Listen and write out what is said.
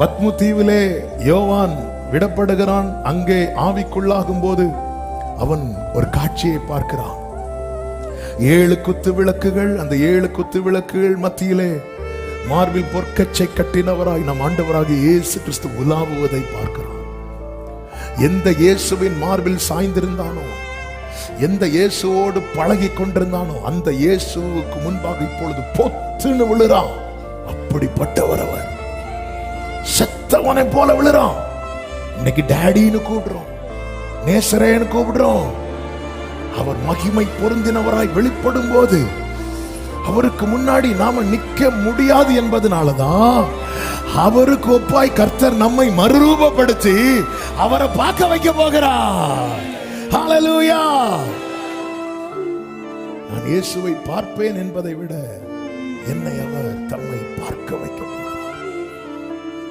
பத்மு தீவிலே யோவான் விடப்படுகிறான். அங்கே ஆவிக்குள்ளாகும் போது அவன் ஒரு காட்சியை பார்க்கிறான். ஏழு குத்து விளக்குகள் அந்த ஏழு குத்து விளக்குகள் மத்தியிலே மார்பில் பொற்கச்சை கட்டினவராய் நம் ஆண்டவராக இயேசு கிறிஸ்து உலாவுவதை பார்க்கிறான். எந்த இயேசுவின் மார்பில் சாய்ந்திருந்தானோ எந்த இயேசுவோடு பழகி கொண்டிருந்தானோ அந்த இயேசுவுக்கு முன்பாக இப்பொழுது பொத்துன்னு விழுறான் அப்படிப்பட்டவர் அவர். செத்தவனை போல விழுறான் இன்னைக்கு டேடின்னு கூப்பிடுறோம். நேசரேன்னு கூப்பிடுறோம். அவர் மகிமை பொருந்தினவராய் வெளிப்படும் போது அவருக்கு முன்னாடி நாம நிக்க முடியாது என்பதனாலதான் அவருக்கு ஒப்பாய் கர்த்தர் நம்மை மறுரூபப்படுத்தி அவரை பார்க்க வைக்க போகிறார். நான் இயேசுவை பார்ப்பேன் என்பதை விட என்னை அவர் தம்மை பார்க்க வைக்க